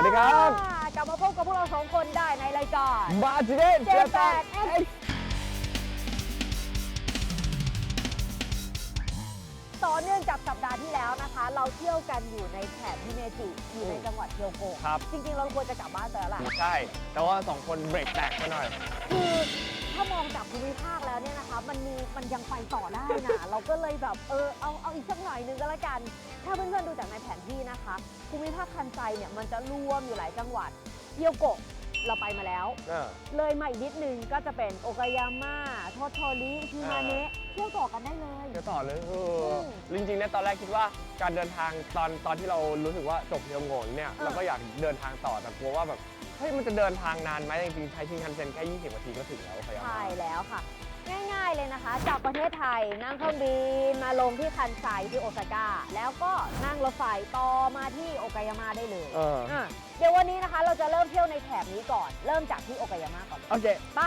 วัสดีค่ะสวัสดีครับ กลับมาพบกับพวกเราสองคนได้ในรายการบาจิเดนเจแปดเอ็กต่อเนื่องจากสัปดาห์ที่แล้วนะคะ เราเที่ยวกันอยู่ในแถบฮิเมจิอยู่ในจังหวัดเคียวโกครับ จริงๆ เราควรจะกลับบ้านไปแล้วล่ะใช่ แต่ว่าสองคนเบรกแตกไปหน่อย คือ ถ้ามองจากภูมิภาคแล้วเนี่ยนะคะ มันมีมันยังไปต่อได้นะเราก็เลยแบบเออเอาเอาอีกสักหน่อยนึงก็แล้วกัน ถ้าเพื่อนๆดูจากในแผนที่นะคะ ภูมิภาคคันไซเนี่ยมันจะรวมอยู่หลายจังหวัดเกียวโกะเราไปมาแล้วเออเลยมาอีกนิดนึงก็จะเป็นโอกายาม่าโทโทริฮิมาเนะเที่ยวต่อกันได้เลย เดี๋ยวต่อเลยเออมจริงๆเนี่ยตอนแรกคิดว่าการเดินทางตอนตอนที่เรารู้สึกว่าจบเทียวโงนเนี่ยเออเราก็อยากเดินทางต่อแต่กลัวว่าแบบ เฮ้ยมันจะเดินทางนานไหมจริงๆใช้ชินคันเซ็นแค่ 20นาทีก็ถึงแล้วโอเคใช่แล้วค่ะ ง่ายๆเลยนะคะ จากประเทศไทยนั่งเครื่องบินมาลงที่คันไซที่โอซาก้าแล้วก็นั่งรถไฟต่อมาที่โอกายาม่าได้เลยเอออะเดี๋ยววันนี้นะคะเราจะเริ่มเที่ยวในแถบนี้ก่อน เริ่มจากที่โอกายาม่าก่อนเลยโอเค ไป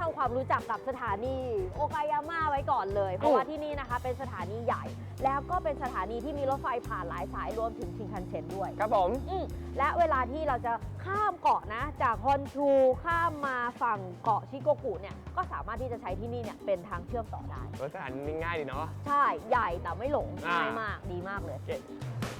ทำความรู้จักกับสถานีโอกายาม่าไว้ก่อนเลย เพราะว่าที่นี่นะคะเป็นสถานีใหญ่ แล้วก็เป็นสถานีที่มีรถไฟผ่านหลายสายรวมถึงชินคันเซ็นด้วย ครับผม อืมและเวลาที่เราจะข้ามเกาะนะ จากฮอนชูข้ามมาฝั่งเกาะชิโกกุเนี่ยก็สามารถที่จะใช้ที่นี่เนี่ยเป็นทางเชื่อมต่อได้ รถสถานีง่ายดีเนาะ ใช่ใหญ่แต่ไม่หลงอ่าง่ายมากดีมากเลยโอเคอ๋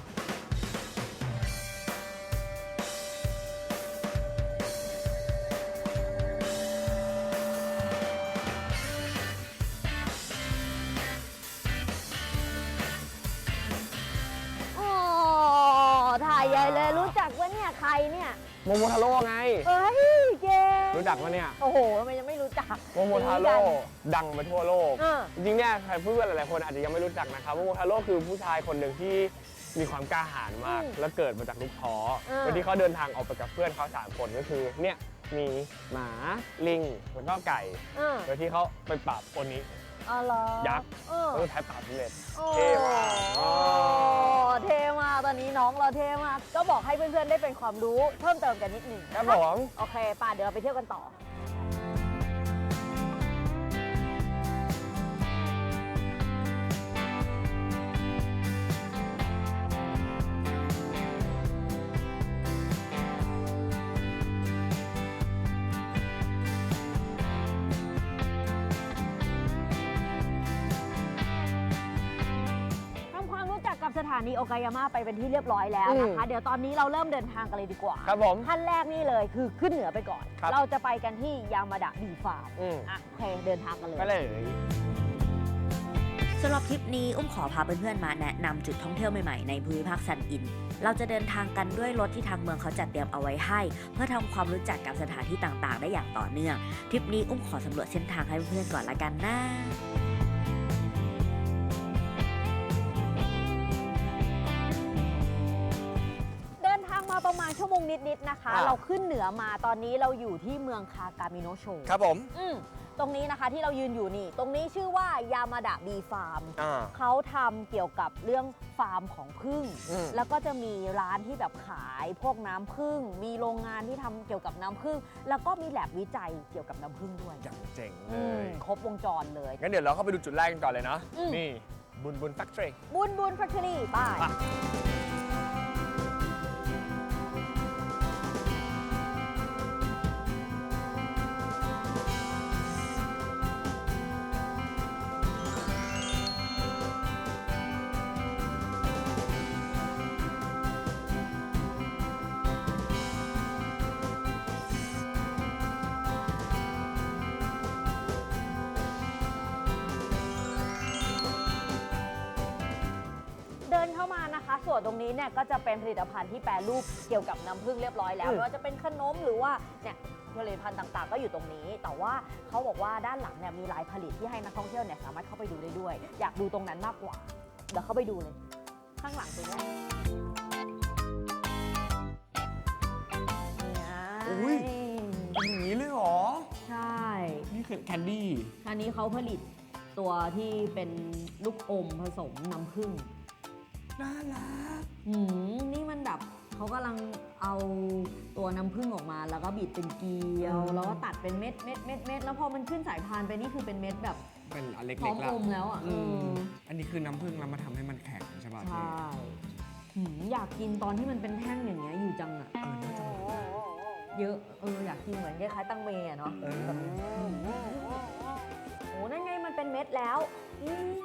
เนี่ยใครเนี่ย โมโมทาโร่ไง เอ้ยเจมส์รู้จักปะเนี่ย โอ้โหทำไมยังไม่รู้จักโมโมทาโร่ดังไปทั่วโลกเออจริงๆเนี่ยใครเพื่อนๆหลายๆคนอาจจะยังไม่รู้จักนะครับว่าโมทาโร่คือผู้ชายคนหนึ่งที่มีความกล้าหาญมากอืมแล้วเกิดมาจากลูกท้อเออวันที่เขาเดินทางออกไปกับเพื่อนเขาสามคนก็คือเนี่ยมีหมาลิงแล้วก็ไก่เออโดยที่เขาไปปราบคนนี้ อ๋อเหรอยักษ์เออ แล้วสุดท้ายปราบสำเร็จโอ้เท่มาก โอ้เท่มากตอนนี้น้องเราเท่มาก ก็บอกให้เพื่อนๆ ได้เป็นความรู้เพิ่มเติมกันนิดหนึ่งครับผม โอเคป่าเดี๋ยวเราไปเที่ยวกันต่อ สถานีโอกายาม่าไปเป็นที่เรียบร้อยแล้วนะคะ เดี๋ยวตอนนี้เราเริ่มเดินทางกันเลยดีกว่าครับผมขั้นแรกนี่เลยคือขึ้นเหนือไปก่อน ครับเราจะไปกันที่ยามาดะบีฟาร์มอืม อะโอเคเดินทางกันเลย ก็เลย สำหรับทริปนี้ อุ้มขอพาเพื่อนๆมาแนะนำจุดท่องเที่ยวใหม่ๆในภูมิภาคซันอิน เราจะเดินทางกันด้วยรถที่ทางเมืองเขาจัดเตรียมเอาไว้ให้ เพื่อทำความรู้จักกับสถานที่ต่างๆ ได้อย่างต่อเนื่องทริปนี้อุ้มขอสำรวจเส้นทางให้เพื่อนๆก่อนละกันนะ ณชั่วโมงนิดๆนะคะ อ่า เราขึ้นเหนือมาตอนนี้เราอยู่ที่เมืองคากามิโนะโชครับผม อืมตรงนี้นะคะที่เรายืนอยู่นี่ ตรงนี้ชื่อว่ายามาดะบีฟาร์ม อ่า เขาทำเกี่ยวกับเรื่องฟาร์มของผึ้งอืมแล้วก็จะมีร้านที่แบบขายพวกน้ำผึ้งมีโรงงานที่ทำเกี่ยวกับน้ำผึ้งแล้วก็มีแลบวิจัยเกี่ยวกับน้ำผึ้งด้วยอย่างเจ๋งเลอืมย ครบวงจรเลย งั้นเดี๋ยวเราเข้าไปดูจุดแรกกันก่อนเลยเนาะ อืม นี่ บุญบุญแฟคทอรี่บุญบุญแฟคทอรี่ป้ายไป ส่วนตรงนี้เนี่ยก็จะเป็นผลิตภัณฑ์ที่แปรรูปเกี่ยวกับน้ำผึ้งเรียบร้อยแล้วอืม ไม่ว่าจะเป็นขนมหรือว่าเนี่ยผลิตภัณฑ์ต่างๆ ก็อยู่ตรงนี้ แต่ว่าเขาบอกว่าด้านหลังเนี่ยมีลายผลิตที่ให้นักท่องเที่ยวเนี่ยสามารถเข้าไปดูได้ด้วย อยากดูตรงนั้นมากกว่า เดี๋ยวเข้าไปดูเลย ข้างหลังตรงนี้อุ้ยเป็นอย่างนี้เลยเหรอ ใช่ นี่คือแคนดี้ อันนี้เขาผลิตตัวที่เป็นลูกอมผสมน้ำผึ้ง น่ารักหืมนี่มันแบบเขากำลังเอาตัวน้ำผึ้งออกมา แล้วก็บีบเป็นเกลียวอืมแล้วก็ตัดเป็นเม็ดเม็ดเม็ดเม็ดแล้วพอมันขึ้นสายพานไปนี่คือเป็นเม็ดแบบเป็นอันเล็กพร้อมๆแล้วอมแล้วอะอืมเอออันนี้คือน้ำผึ้งแล้วมาทำให้มันแข็งใช่ป่ะใช่หืมอยากกินตอนที่มันเป็นแท่งอย่างเงี้ยอยู่จังอะ เออน่าจะเหมือนเยอะเอออยากกินเหมือนคล้ายๆตังเมย์อะเนาะเออแบบโอ้นั่นไงมันเป็นเม็ดแล้วนี่นี่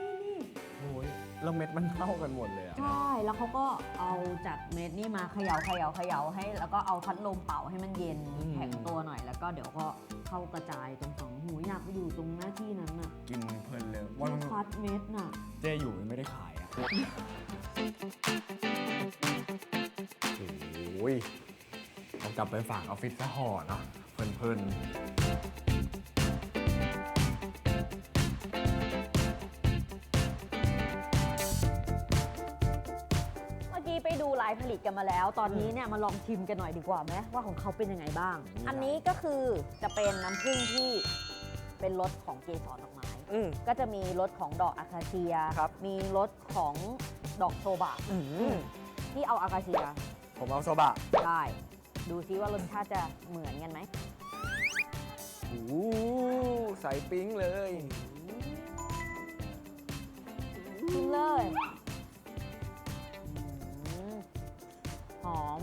นี่นี่โอ้ย แล้วเม็ดมันเท่ากันหมดเลยอะ ใช่ แล้วเขาก็เอาจากเม็ดนี่มาเขย่าเขย่าเขย่าให้ แล้วก็เอาพัดลมเป่าให้มันเย็นแข็งตัวหน่อย แล้วก็เดี๋ยวก็เข้ากระจายตรงสองหูอยากไปอยู่ตรงหน้าที่นั้นน่ะกินเพลินเลยวันที่คัดเม็ดน่ะ เจอยู่ไม่ได้ขายอะโอ้ยเอากลับไปฝากออฟฟิศซะห่อเนาะเพลินๆ อกี้ไปดูลายผลิตกันมาแล้ว ตอนนี้เนี่ยมาลองชิมกันหน่อยดีกว่าไหมว่าของเขาเป็นยังไงบ้างอืมอันนี้ก็คือจะเป็นน้ำผึ้งที่เป็นรสของเกสรดอกไม้อืม ก็จะมีรสของดอกอาคาเซีย ครับ มีรสของดอกโซบะอืมที่เอาอาคาเซียผมเอาโซบะได้ ดูซิว่ารสชาติจะเหมือนกันไหมโอ้โหใส่ปิ๊งเลย ชิมเลย อม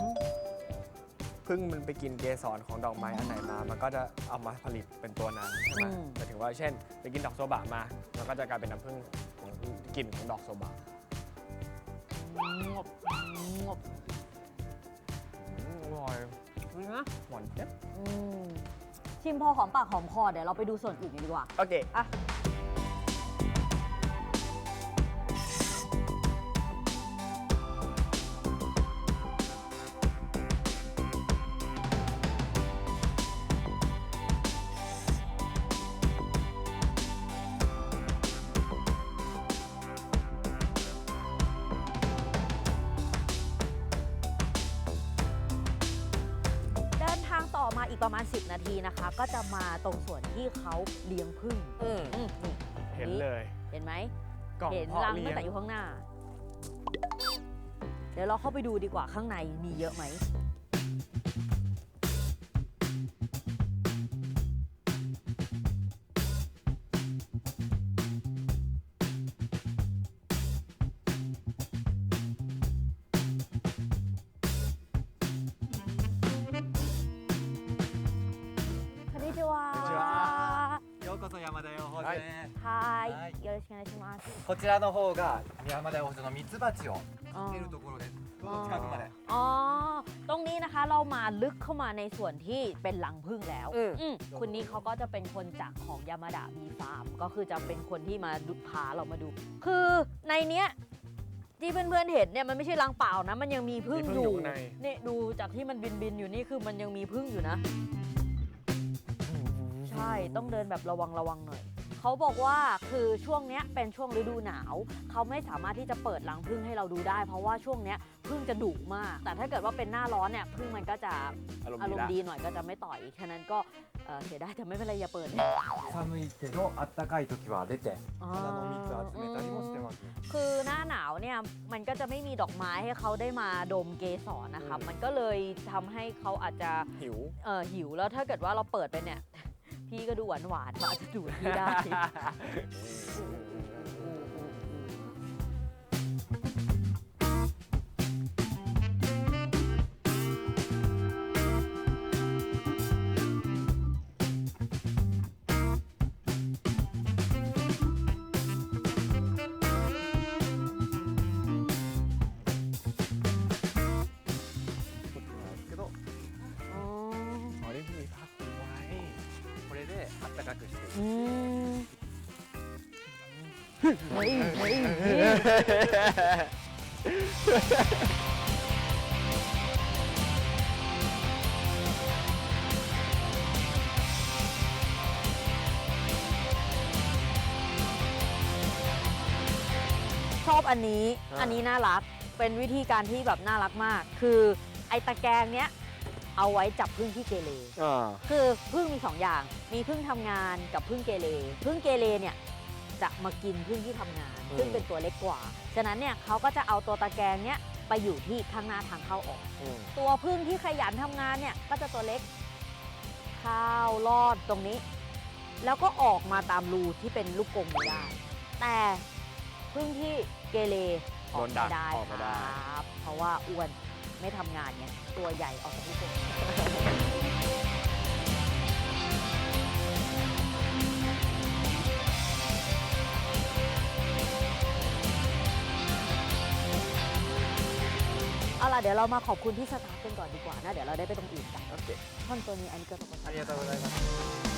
พึ่งมันไปกินเกสรของดอกไม้อันไหนมา มันก็จะเอามาผลิตเป็นตัวนั้นใช่ไหมอืม หมายถึงว่าเช่น ไปกินดอกโซบะมา มันก็จะกลายเป็นน้ำผึ้งของกลิ่นของดอกโซบะงบงบอืมอร่อยนะหวานเจี๊ยบอืมชิมพอหอมปากหอมคอเดี๋ยวเราไปดูส่วนอื่นกันดีกว่าโอเค อะ ประมาณ 10 นาทีนะคะ ก็จะมาตรงส่วนที่เขาเลี้ยงผึ้งอืมอืมนี่เห็นเลยเห็นไหมกล่องเห็นเพาะรังเลี้ตั้ยงแต่อยู่ข้างหน้า เดี๋ยวเราเข้าไปดูดีกว่าข้างในมีเยอะไหม こそ山田養蜂場はいへ、はいはいよろしくお願いします。こちらの方が山田養蜂場のミツバチをあつけるところですどうぞ近くまで อ๋อ ตรงนี้นะคะเรามาลึกเข้ามาในส่วนที่เป็นรังผึ้งแล้ว อืม อืมคุณนี้เขาก็จะเป็นคนจากของยามาดะบีฟาร์ม ก็คือจะเป็นคนที่มาดูพาเรามาดู คือในเนี้ยที่เพื่อนๆเห็นเนี่ยมันไม่ใช่รังเปล่านะ มันยังมีผึ้ง มีผึ้ อง อยู่ ยู่ ข้างใน เนี่ยดูจากที่มันบินบินๆอยู่นี่คือมันยังมีผึ้งอยู่นะ ใ ช่ต้องเดินแบบระวังระวังหน่อย เขาบอกว่าคือช่วงเนี้ยเป็นช่วงฤดูหนาว เขาไม่สามารถที่จะเปิดรังผึ้งให้เราดูได้ เพราะว่าช่วงเนี้ยผึ้งจะดุมาก แต่ถ้าเกิดว่าเป็นหน้าร้อนเนี่ยผึ้งมันก็จะ อารมณ์ อาร ดี ม ละ ณ์ดีหน่อยก็จะไม่ต่อยฉะนั้นก็เอ่อเสียดายแต่ไม่เป็นไรอย่าเปิด 寒いけどあったかい時は出て อ๋อ 花の蜜集めたりもしてます คือหน้าหนาวเนี่ยมันก็จะไม่มีดอกไม้ให้เขาได้มาดมเกสรนะคะ มันก็เลยทำให้เขาอาจจะ หิว เออหิวแล้วถ้าเกิดว่าเราเปิดไปเนี่ย พี่ก็ดูหวานหวานๆเขาอาจจะดูดพี่ได้ อืมเฮ้ยเฮ้ยเฮ้ยชอบอันนี้ อันนี้น่ารัก เป็นวิธีการที่แบบน่ารักมาก คือไอตะแกรงเนี้ย เอาไว้จับพึ่งที่เกเรอ่าคือพึ่งมีสองอย่าง มีพึ่งทำงานกับพึ่งเกเรพึ่งเกเรเนี่ยจะมากินพึ่งที่ทำงานอืมซึ่งเป็นตัวเล็กกว่า ฉะนั้นเนี่ยเขาก็จะเอาตัวตะแกรงเนี้ยไปอยู่ที่ข้างหน้าทางเข้าออก อืมตัวพึ่งที่ขยันทำงานเนี่ยก็จะตัวเล็กเข้าวลอดตรงนี้ แล้วก็ออกมาตามรูที่เป็นลูกกรงไม่ได้ แต่พึ่งที่เกเรออกโดนดัไม่กได้ออกไม่ได้ ครับเพราะว่าอ้วน ไม่ทำงานไงตัวใหญ่ออกจากลูกกรง เอาล่ะเดี๋ยวเรามาขอบคุณที่สตาฟกันก่อนดีกว่านะ เดี๋ยวเราได้ไปตรงอื่นกัน โอเค ท่อนตัวนี้อันนี้ก็ต้อง ありがとうございます